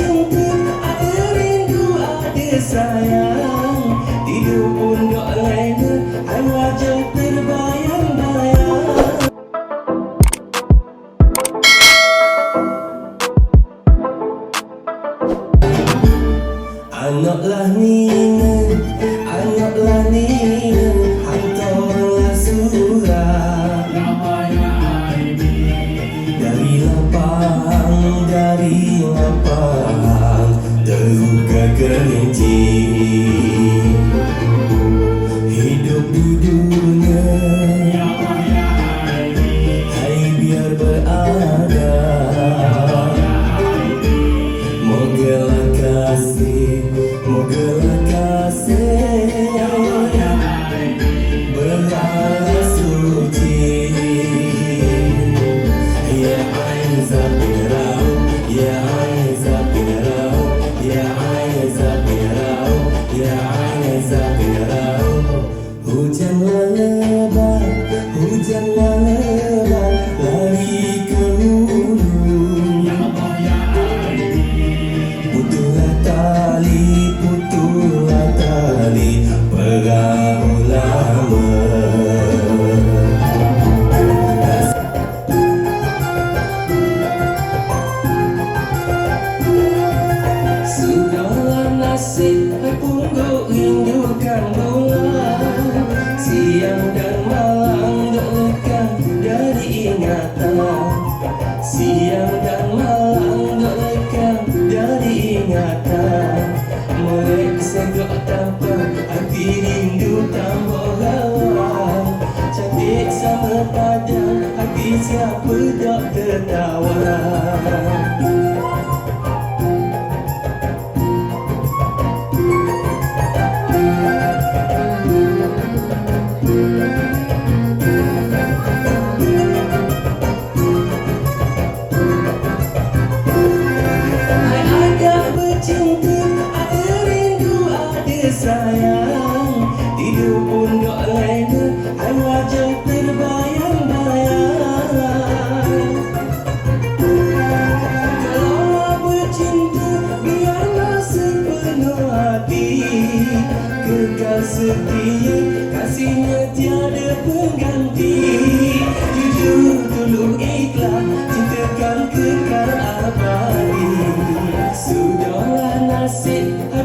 seu 年纪。يا عون pungguk rindukan bunga Siang dan malam dekatkan dari ingatan. Siang dan malam dekatkan dari ingatan. Melek segak tanpa hati rindu tambah lawan Cantik sama padan hati siapa tak tertawa kasihnya tiada pengganti. Jujur, tulus, ikhlas, cintakan kekal abadi. Sudahlah nasib, hai